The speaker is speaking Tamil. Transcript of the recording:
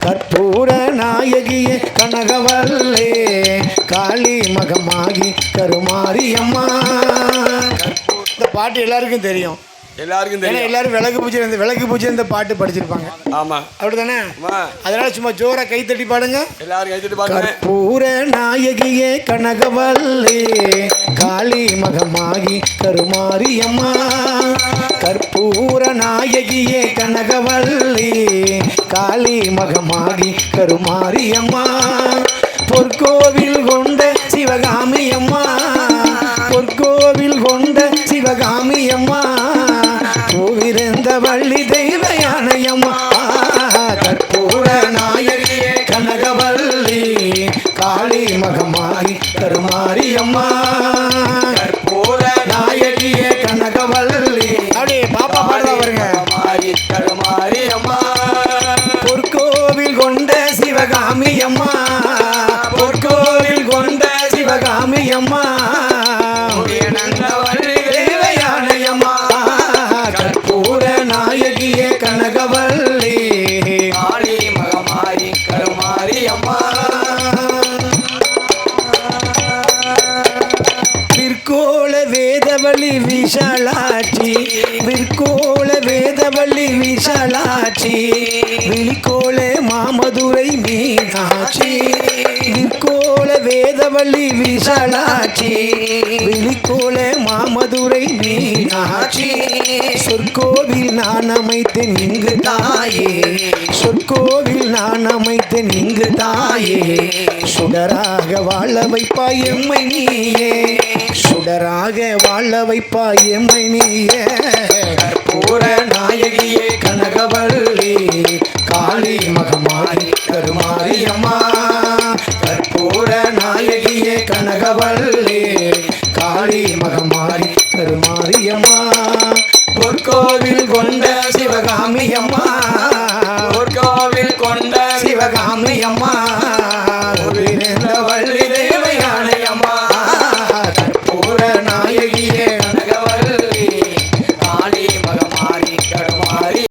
கற்பூர நாயகியே கனகவல்லே காளி மகமாகி கருமாரியம்மா. இந்த பாட்டு எல்லாருக்கும் தெரியும். எல்லாருக்கும் ஏன்னா தெரியும். எல்லாரும் விளக்கு பூஜை இந்த விளக்கு பூஜை இந்த பாட்டு படிச்சிருப்பாங்க. ஆமா. அப்படிதானே ஆமா. அதனால சும்மா ஜோரா கை தட்டி பாடுங்க. எல்லாரும் கைத்தட்டி பாருங்க கற்பூர நாயகியே கனகவல்லே காளி மகமாகி கருமாரியம்மா. கற்பூர நாயகியே கனகவல்லே காளி மகமாகி கருமாரியம்மா. பொற்கோவில் கொண்ட சிவகாமி அம்மா பொற்கோவில் கொண்ட சிவகாமி அம்மா பூவிருந்த வள்ளி தெய்வ யானையம்மா கற்பூர நாயகியே கனகவல்லி காளி மகமாரி கருமாரியம்மா. கற்பூர நாயகியே கனகவல்லி அப்படியே பாப்பா பாடுவா வருங்க மாறி தடுமாறி சிவகாமி அம்மா பொற்கோவில் கொண்ட சிவகாமி அம்மா வேதவழி விஷாலாட்சி விற்கோள வேதவள்ளி விஷாலாட்சி விழிக்கோள மாமதுரை மீனாட்சி விற்கோள வேதவள்ளி விஷாலாட்சி விழிக்கோள மாமதுரை மீனாட்சி. சொற்கோவில் நான் அமைத்தேன் இங்கு தாயே சொற்கோவில் நான் அமைத்தேன் இங்கு தாயே. சுடராக வாழ வைப்பாய் எம்மை நீயே கண்டராக வாழ வைப்பா எம்மை நீய. கற்பூர நாயகியே கனகவள்ளி காளி மகமாரி கருமாரி அம்மா. கற்பூர நாயகியே கனகவள்ளி காளி மகமாரி கருமாரி அம்மா. பொற்கோவில் கொண்ட சிவகாமி பொற்கோவில் கொண்ட சிவகாமி